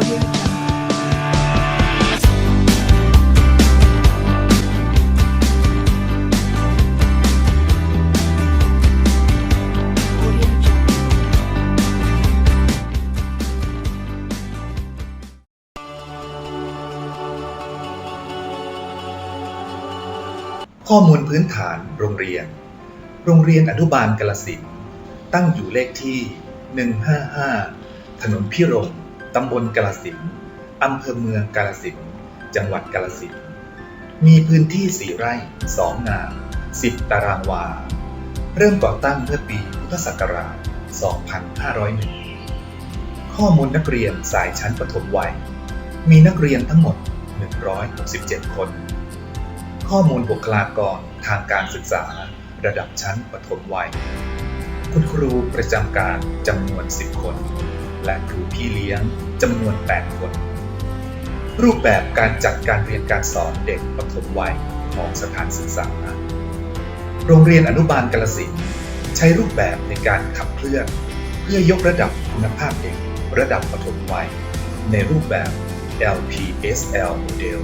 Audio ข้อมูลพื้นฐานโรงเรียน โรงเรียนอนุบาลกาลสินตั้งอยู่เลขที่ 155 ถนนพิรม ตำบลกาลสินอำเภอเมืองกาลสินจังหวัดกาลสินมีพื้นที่ 4 ไร่ 2 งาน 10 ตารางวา เริ่มก่อตั้งเมื่อปีพุทธศักราช 2501 ข้อมูลนักเรียนสายชั้นประถมวัย มีนักเรียนทั้งหมด 167 คน ข้อมูลบุคลากรทางการศึกษา ระดับชั้นประถมวัย คุณครูประจำการจำนวน 10 คน และครูพี่เลี้ยงจำนวน 8 คน รูปแบบการจัดการเรียนการสอนเด็กประถมวัยของสถานศึกษา โรงเรียนอนุบาลกาลสินใช้รูปแบบในการขับเคลื่อน เพื่อยกระดับคุณภาพเด็กระดับประถมวัย ในรูปแบบ LPSL Model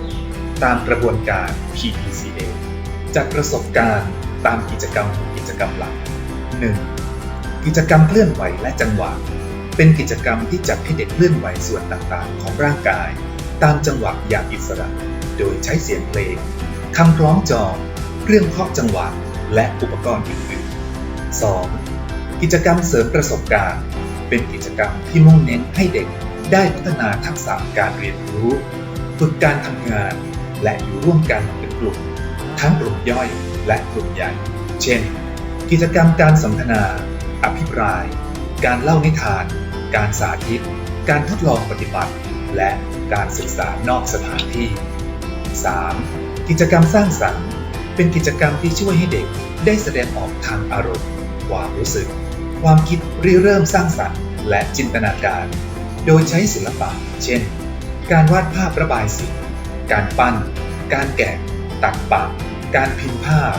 ตามกระบวนการ PDCA จัดประสบการณ์ตามกิจกรรมกิจกรรมหลัก 1. กิจกรรมเคลื่อนไหวและจังหวะ เป็นกิจกรรมที่จัดให้เด็กเคลื่อนไหวส่วนต่างๆ ของร่างกาย ตามจังหวะอย่างอิสระ โดยใช้เสียงเพลงคำคล้องจองเครื่องเคาะจังหวะ และอุปกรณ์อื่นๆ 2. กิจกรรมเสริมประสบการณ์ เป็นกิจกรรมที่มุ่งเน้นให้เด็กได้พัฒนาทักษะการเรียนรู้ ฝึกการทำงาน และอยู่ร่วมกันเป็นกลุ่ม ทั้งกลุ่มย่อยและกลุ่มใหญ่ เช่น กิจกรรมการสนทนา อภิปราย การเล่านิทาน การสาธิต การทดลองปฏิบัติ และการศึกษานอกสถานที่ 3. กิจกรรมสร้างสรรค์ เป็นกิจกรรมที่ช่วยให้เด็กได้แสดงออกทางอารมณ์ ความรู้สึก ความคิดริเริ่มสร้างสรรค์ และจินตนาการ โดยใช้ศิลปะ เช่น การวาดภาพระบายสี การปั้น การแกะ ตัดปากการพิมพ์ภาพ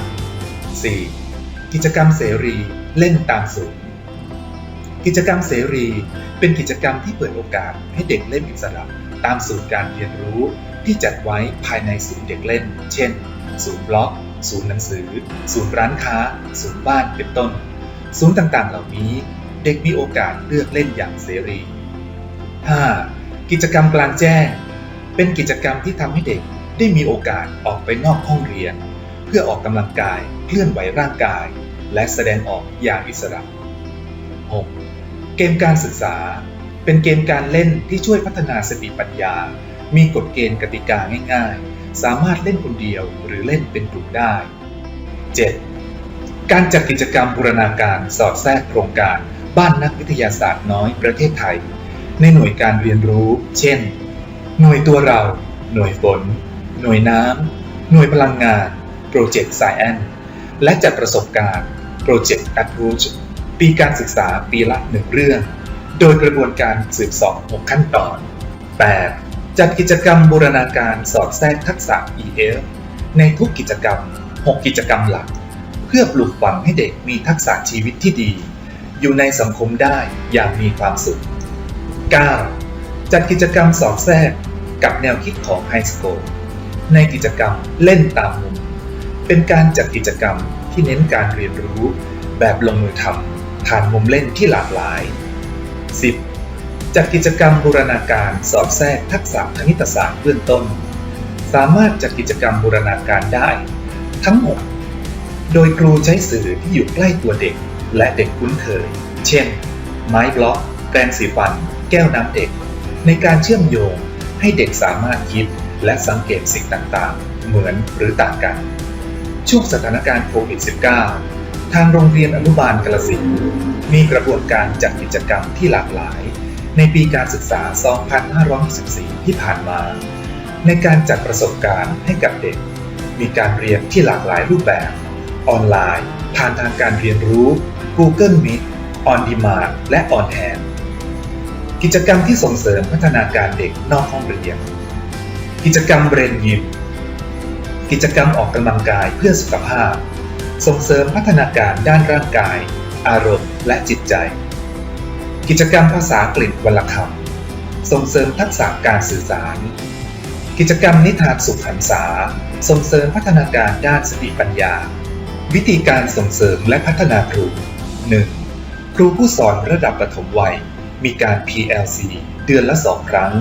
4. กิจกรรมเสรีเล่นตามศูนย์กิจกรรมเสรีเป็นกิจกรรมที่เปิดโอกาสให้เด็กเล่นอิสระตามศูนย์การเรียนรู้ที่จัดไว้ภายในศูนย์เด็กเล่น เช่น ศูนย์บล็อก ศูนย์หนังสือ ศูนย์ร้านค้า ศูนย์บ้าน เป็นต้น ศูนย์ต่างๆ เหล่านี้ เด็กมีโอกาสเลือกเล่นอย่างเสรี 5. กิจกรรมกลางแจ้ง เป็นกิจกรรมที่ทำให้เด็กได้มีโอกาสออกไปนอกห้องเรียน เพื่อออกกำลังกายเคลื่อนไหวร่างกาย และแสดงออกอย่างอิสระ 6. เกมการศึกษา เป็นเกมการเล่นที่ช่วยพัฒนาสติปัญญา มีกฎเกณฑ์กติกาง่าย ๆ สามารถเล่นคนเดียวหรือเล่นเป็นกลุ่มได้ 7. การจัดกิจกรรมบูรณาการสอดแทรกโครงการ บ้านนักวิทยาศาสตร์น้อยประเทศไทย ในหน่วยการเรียนรู้ เช่น หน่วยตัวเรา หน่วยฝน หน่วยน้ำ หน่วยพลังงาน โปรเจกต์ไซแอนและจัดประสบการณ์โปรเจกต์ Approach ปีการศึกษาปีละหนึ่งเรื่อง โดยกระบวนการสืบสอบ6ขั้นตอน 8. จัดกิจกรรมบูรณาการสอดแทรกทักษะ EF ในทุกกิจกรรม 6 กิจกรรมหลัก เพื่อปลูกฝังให้เด็กมีทักษะชีวิตที่ดี อยู่ในสังคมได้อย่างมีความสุข 9. จัดกิจกรรมสอดแทรก กับแนวคิดของไฮสโ o ลในกิจกรรมเล่นตามมุม เป็นการจัดกิจกรรมที่เน้นการเรียนรู้ แบบลงมือทำผ่านมุมเล่นที่หลากหลาย 10. จัดกิจกรรมบูรณาการสอดแทรกทักษะคณิตศาสตร์เบื้องต้น สามารถจัดกิจกรรมบูรณาการได้ ทั้งหมด โดยครูใช้สื่อที่อยู่ใกล้ตัวเด็ก และเด็กคุ้นเคย เช่น ไม้บล็อก แปรงสีฟัน แก้วน้ำเด็ก ในการเชื่อมโยง ให้เด็กสามารถคิดและสังเกตสิ่งต่างๆ เหมือนหรือต่างกัน ช่วงสถานการณ์โควิด -19 ทางโรงเรียนอนุบาลกาลสินมีกระบวนการจัดกิจกรรมที่หลากหลาย ในปีการศึกษา 2524ที่ผ่านมา ในการจัดประสบการณ์ให้กับเด็ก มีการเรียนที่หลากหลายรูปแบบ ออนไลน์ ผ่านทางการเรียนรู้ Google Meet On Demand และ On Hand กิจกรรมที่ส่งเสริมพัฒนาการเด็กนอกห้องเรียน กิจกรรมเรนยิม กิจกรรมออกกำลังกายเพื่อสุขภาพ ส่งเสริมพัฒนาการด้านร่างกาย อารมณ์ และจิตใจ กิจกรรมภาษาอังกฤษวลคำส่งเสริมทักษะการสื่อสาร กิจกรรมนิทานสุขหันษา ส่งเสริมพัฒนาการด้านสติปัญญา วิธีการส่งเสริมและพัฒนาครู 1. ครูผู้สอนระดับประถมวัย มีการ PLC เดือนละ 2 ครั้ง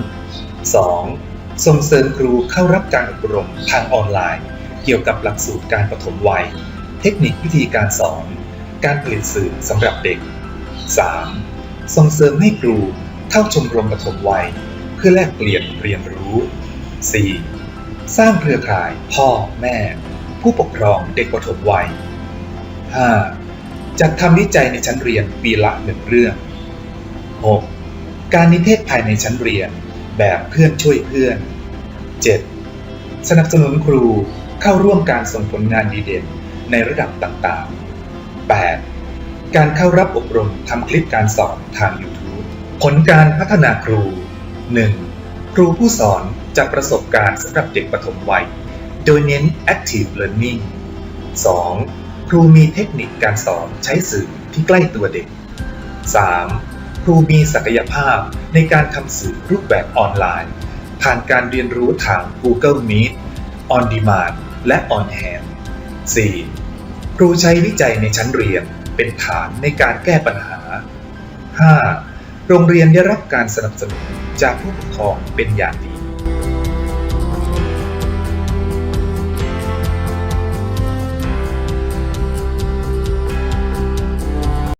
2. ส่งเสริมครูเข้ารับการอบรมทางออนไลน์ เกี่ยวกับหลักสูตรการประถมวัย เทคนิควิธีการสอน การผลิตสื่อสำหรับเด็ก 3. ส่งเสริมให้ครูเข้าชมรมประถมวัย เพื่อแลกเปลี่ยนเรียนรู้ 4. สร้างเครือข่ายพ่อแม่ ผู้ปกครองเด็กประถมวัย 5. จัดทำวิจัยในชั้นเรียนปีละหนึ่งเรื่อง 6. การนิเทศภายในชั้นเรียน แบบเพื่อนช่วยเพื่อน 7. สนับสนุนครูเข้าร่วมการส่งผลงานดีเด่นในระดับต่างๆ 8. การเข้ารับอบรมทำคลิปการสอนทาง YouTube ผลการพัฒนาครู 1. ครูผู้สอนจะประสบการณ์สำหรับเด็กปฐมวัย โดยเน้น active learning 2. ครูมีเทคนิคการสอนใช้สื่อที่ใกล้ตัวเด็ก 3. ครูมีศักยภาพในการทำสื่อรูปแบบออนไลน์ ผ่านการเรียนรู้ทาง Google Meet On Demand และ On Hand 4. ครูใช้วิจัยในชั้นเรียนเป็นฐานในการแก้ปัญหา 5. โรงเรียนได้รับการสนับสนุนจากผู้ปกครองเป็นอย่างดี